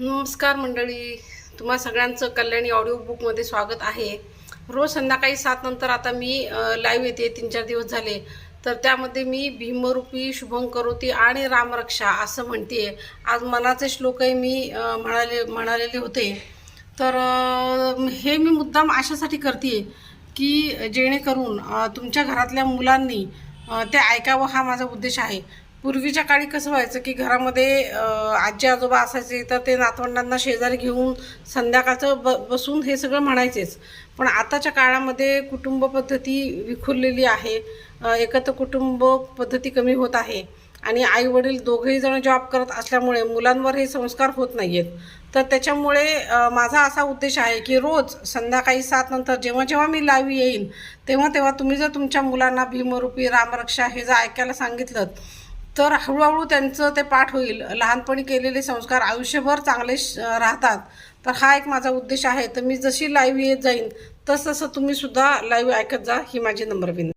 नमस्कार मंडळी तुम्हा सगळ्यांचं कल्याणी ऑडिओ बुकमध्ये स्वागत आहे. रोज संध्याकाळी सात नंतर आता मी लाईव्ह येते तीन चार दिवस झाले. तर त्यामध्ये मी भीमरूपी शुभं करोती आणि रामरक्षा असं म्हणते. आज मनाचे श्लोकही मी म्हणाले म्हणालेले होते. तर हे मी मुद्दाम अशासाठी करते की जेणेकरून तुमच्या घरातल्या मुलांनी ते ऐकावं हा माझा उद्देश आहे. पूर्वीच्या काळी कसं व्हायचं की घरामध्ये आजी आजोबा असायचे तर ते नातवंडांना शेजारी घेऊन संध्याकाळचं ब बसून हे सगळं म्हणायचेच. पण आताच्या काळामध्ये कुटुंब पद्धती विखुरलेली आहे. एकत्र कुटुंब पद्धती कमी होत आहे. आणि आई वडील दोघेही जण जॉब करत असल्यामुळे मुलांवर हे संस्कार होत नाही आहेत तर त्याच्यामुळे माझा असा उद्देश आहे की रोज संध्याकाळी सात नंतर जेव्हा जेव्हा मी लाईव्ह येईन तेव्हा तेव्हा तुम्ही जर तुमच्या मुलांना भीमरूपी रामरक्षा हे जर ऐकायला सांगितलं तर हळूहळू त्यांचं ते पाठ होईल. लहानपणी केलेले संस्कार आयुष्यभर चांगले राहतात. तर हा एक माझा उद्देश आहे. तर मी जशी लाईव्ह येत जाईन तसं तसं तुम्हीसुद्धा लाईव्ह ऐकत जा ही माझी नम्र विनंती